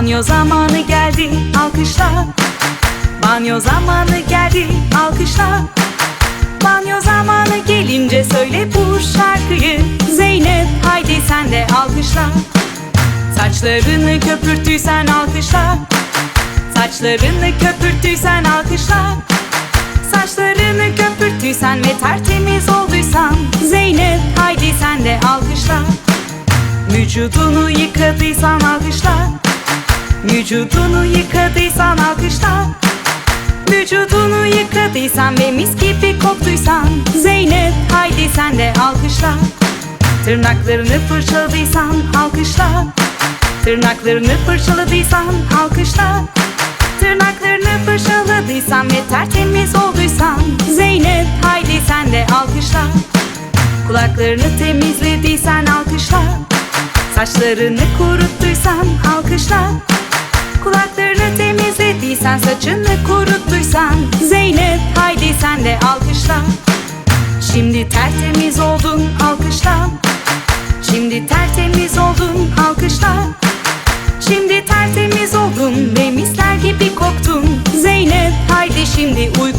Banyo zamanı geldi alkışla. Banyo zamanı geldi alkışla. Banyo zamanı gelince söyle bu şarkıyı. Zeynep haydi sen de alkışla. Saçlarını köpürttüysen alkışla. Saçlarını köpürttüysen alkışla. Saçlarını köpürttüysen ve tertemiz olduysan. Zeynep haydi sen de alkışla. Vücudunu yıkadıysan alkışla Vücudunu yıkadıysan alkışla. Vücudunu yıkadıysan ve mis gibi koktuysan. Zeynep haydi sen de alkışla. Tırnaklarını fırçaladıysan alkışla. Tırnaklarını fırçaladıysan alkışla. Tırnaklarını fırçaladıysan ve tertemiz olduysan. Zeynep haydi sen de alkışla. Kulaklarını temizlediysen alkışla. Saçlarını kuruttuysan alkışla Kulaklarını temizlediysen saçını kuruttuysan. Zeynep haydi sen de alkışla. Şimdi tertemiz oldun alkışla. Şimdi tertemiz oldun alkışla. Şimdi tertemiz oldun ve misler gibi koktun. Zeynep haydi şimdi uykuya